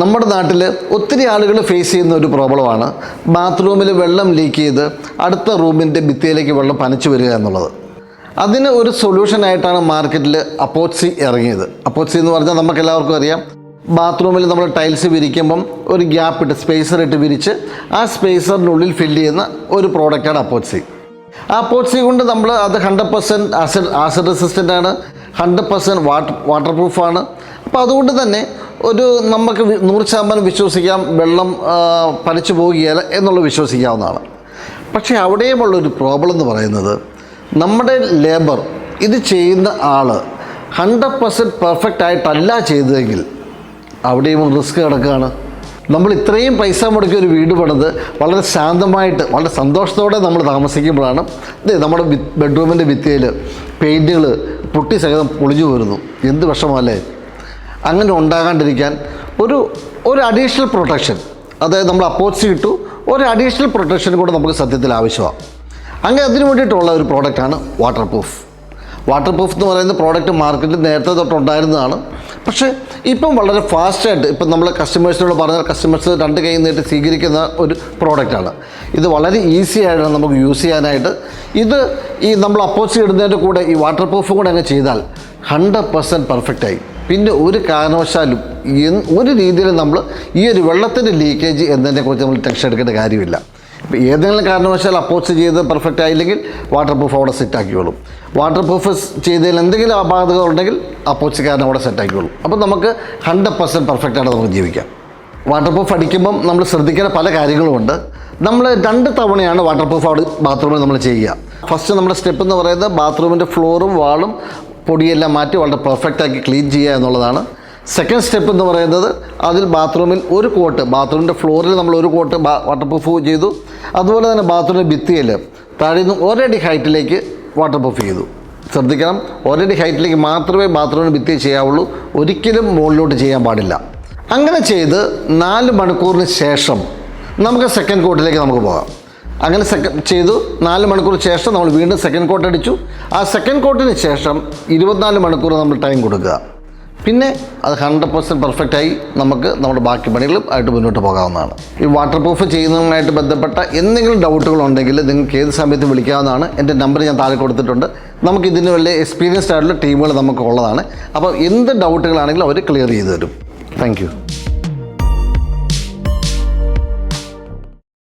നമ്മുടെ നാട്ടിൽ ഒത്തിരി ആളുകൾ ഫേസ് ചെയ്യുന്ന ഒരു പ്രോബ്ലമാണ്. ബാത്റൂമിൽ വെള്ളം ലീക്ക് ചെയ്ത് അടുത്ത റൂമിന്റെ ഭിത്തിയിലേക്ക് വെള്ളം പനച്ചു വരിക എന്നുള്ളത്. അതിന് ഒരു സൊല്യൂഷനായിട്ടാണ് മാർക്കറ്റിൽ അപ്പോക്സി ഇറങ്ങിയത്. അപ്പോക്സി എന്ന് പറഞ്ഞാൽ നമുക്ക് എല്ലാവർക്കും അറിയാം. ബാത്റൂമിൽ നമ്മൾ ടൈൽസ് വിരിക്കുമ്പം ഒരു ഗ്യാപ്പ് ഇട്ട് സ്പേസർ ഇട്ട് വിരിച്ച് ആ സ്പേസറിനുള്ളിൽ ഫില്ല് ചെയ്യുന്ന ഒരു പ്രോഡക്റ്റാണ് അപ്പോക്സി ആ അപ്പോക്സി കൊണ്ട് നമ്മൾ അത് hundred percent acid acid resistant ആണ്. ഹൺഡ്രഡ് പെർസെന്റ് വാട്ടർ വാട്ടർ പ്രൂഫാണ് അപ്പോൾ അതുകൊണ്ട് തന്നെ ഒരു നമുക്ക് നൂറ് ശതമാനം വിശ്വസിക്കാം വെള്ളം പലിച്ചു പോകുകയില്ല എന്നുള്ളത് വിശ്വസിക്കാവുന്നതാണ്. പക്ഷേ അവിടെയുമുള്ളൊരു പ്രോബ്ലം എന്ന് പറയുന്നത് നമ്മുടെ ലേബർ ഇത് ചെയ്യുന്ന ആൾ ഹൺഡ്രഡ് പെർസെന്റ് പെർഫെക്റ്റ് ആയിട്ടല്ല ചെയ്തതെങ്കിൽ അവിടെയും റിസ്ക് കിടക്കുകയാണ്. നമ്മൾ ഇത്രയും പൈസ മുടക്കി ഒരു വീട് പണിത് വളരെ ശാന്തമായിട്ട് വളരെ സന്തോഷത്തോടെ നമ്മൾ താമസിക്കുമ്പോഴാണ് നമ്മുടെ ബെഡ്റൂമിന്റെ ഭിത്തിയിൽ പെയിന്റുകൾ പൊട്ടി സഹിതം പൊളിഞ്ഞു പോരുന്നു. എന്ത് വിഷമല്ലേ അങ്ങനെ ഉണ്ടാകാണ്ടിരിക്കാൻ ഒരു ഒരു അഡീഷണൽ പ്രൊട്ടക്ഷൻ അതായത് നമ്മൾ അപ്പോച്ച് കിട്ടു ഒരു അഡീഷണൽ പ്രൊട്ടക്ഷൻ കൂടെ നമുക്ക് സത്യത്തിൽ ആവശ്യമാണ് അങ്ങനെ അതിന് വേണ്ടിയിട്ടുള്ള ഒരു പ്രോഡക്റ്റാണ് വാട്ടർ പ്രൂഫ് വാട്ടർ പ്രൂഫ് എന്ന് പറയുന്ന പ്രോഡക്റ്റ് മാർക്കറ്റിൽ നേരത്തെ തൊട്ടുണ്ടായിരുന്നതാണ്. പക്ഷേ ഇപ്പം വളരെ ഫാസ്റ്റായിട്ട് ഇപ്പം നമ്മൾ കസ്റ്റമേഴ്സിനോട് പറഞ്ഞാൽ കസ്റ്റമേഴ്സ് രണ്ട് കൈ നീട്ടി സ്വീകരിക്കുന്ന ഒരു പ്രോഡക്റ്റാണ് ഇത് വളരെ ഈസി ആയിട്ടാണ് നമുക്ക് യൂസ് ചെയ്യാനായിട്ട്. ഇത് ഈ നമ്മൾ അപ്പോസ് ഇടുന്നതിന്റെ കൂടെ ഈ വാട്ടർ പ്രൂഫും കൂടെ അങ്ങ് ചെയ്താൽ ഹൺഡ്രഡ് പെർസെന്റ് പെർഫെക്റ്റായി പിന്നെ ഒരു കാരണവശാലും ഒരു രീതിയിലും നമ്മൾ ഈ ഒരു വെള്ളത്തിന്റെ ലീക്കേജ് എന്നതിനെക്കുറിച്ച് നമ്മൾ ടെൻഷൻ എടുക്കേണ്ട കാര്യമില്ല. ഇപ്പോൾ ഏതെങ്കിലും കാരണവശാൽ അപ്പോസ് ചെയ്ത് പെർഫെക്റ്റ് ആയില്ലെങ്കിൽ വാട്ടർ പ്രൂഫ് അവിടെ സെറ്റ് ആക്കിക്കോളും. വാട്ടർ പ്രൂഫ് ചെയ്തതിൽ എന്തെങ്കിലും അപാകതകൾ ഉണ്ടെങ്കിൽ അപ്പോച്ചുകാരൻ അവിടെ സെറ്റ് ആക്കിക്കോളും. അപ്പോൾ നമുക്ക് ഹൺഡ്രഡ് പെർസെന്റ് പെർഫെക്റ്റ് ആയിട്ട് നമുക്ക് ജീവിക്കാം. വാട്ടർ പ്രൂഫ് അടിക്കുമ്പം നമ്മൾ ശ്രദ്ധിക്കേണ്ട പല കാര്യങ്ങളുമുണ്ട് നമ്മൾ രണ്ട് തവണയാണ് വാട്ടർ പ്രൂഫ് അവിടെ ബാത്റൂമിൽ നമ്മൾ ചെയ്യുക. ഫസ്റ്റ് നമ്മുടെ സ്റ്റെപ്പ് എന്ന് പറയുന്നത് ബാത്റൂമിന്റെ ഫ്ലോറും വാളും പൊടിയെല്ലാം മാറ്റി വളരെ പെർഫെക്റ്റ് ആക്കി ക്ലീൻ ചെയ്യുക എന്നുള്ളതാണ്. സെക്കൻഡ് സ്റ്റെപ്പ് എന്ന് പറയുന്നത് അതിൽ ബാത്റൂമിൽ ഒരു കോട്ട് ബാത്റൂമിന്റെ ഫ്ലോറിൽ നമ്മൾ ഒരു കോട്ട് വാട്ടർ പ്രൂഫ് ചെയ്തു. അതുപോലെ തന്നെ ബാത്റൂമിന്റെ ഭിത്തിയിൽ താഴെ നിന്ന് ഒരടി ഹൈറ്റിലേക്ക് വാട്ടർ പ്രൂഫ് ചെയ്തു. ശ്രദ്ധിക്കണം ഒരടി ഹൈറ്റിലേക്ക് മാത്രമേ ബാത്റൂമിന് ഭിത്തി ചെയ്യാവുള്ളൂ. ഒരിക്കലും മുകളിലോട്ട് ചെയ്യാൻ പാടില്ല. അങ്ങനെ ചെയ്ത് നാല് മണിക്കൂറിന് ശേഷം നമുക്ക് സെക്കൻഡ് കോട്ടിലേക്ക് നമുക്ക് പോകാം. അങ്ങനെ സെക്കൻഡ് ചെയ്തു. നാല് മണിക്കൂർ ശേഷം നമ്മൾ വീണ്ടും സെക്കൻഡ് കോട്ട് അടിച്ചു. ആ സെക്കൻഡ് കോട്ടിന് ശേഷം ഇരുപത്തിനാല് മണിക്കൂർ നമ്മൾ ടൈം കൊടുക്കുക. പിന്നെ അത് ഹൺഡ്രഡ് പെർസെന്റ് പെർഫെക്റ്റായി നമുക്ക് നമ്മുടെ ബാക്കി പണികളും ആയിട്ട് മുന്നോട്ട് പോകാവുന്നതാണ്. ഈ വാട്ടർ പ്രൂഫ് ചെയ്യുന്നതുമായിട്ട് ബന്ധപ്പെട്ട എന്തെങ്കിലും ഡൗട്ടുകളുണ്ടെങ്കിൽ നിങ്ങൾക്ക് ഏത് സമയത്ത് വിളിക്കാവുന്നതാണ്. എന്റെ നമ്പർ ഞാൻ താഴെ കൊടുത്തിട്ടുണ്ട്. നമുക്ക് ഇതിന് വലിയ എക്സ്പീരിയൻസ്ഡ് ആയിട്ടുള്ള ടീമുകൾ നമുക്ക് ഉള്ളതാണ് അപ്പോൾ എന്ത് ഡൗട്ടുകളാണെങ്കിലും അവർ ക്ലിയർ ചെയ്തു തരും. താങ്ക്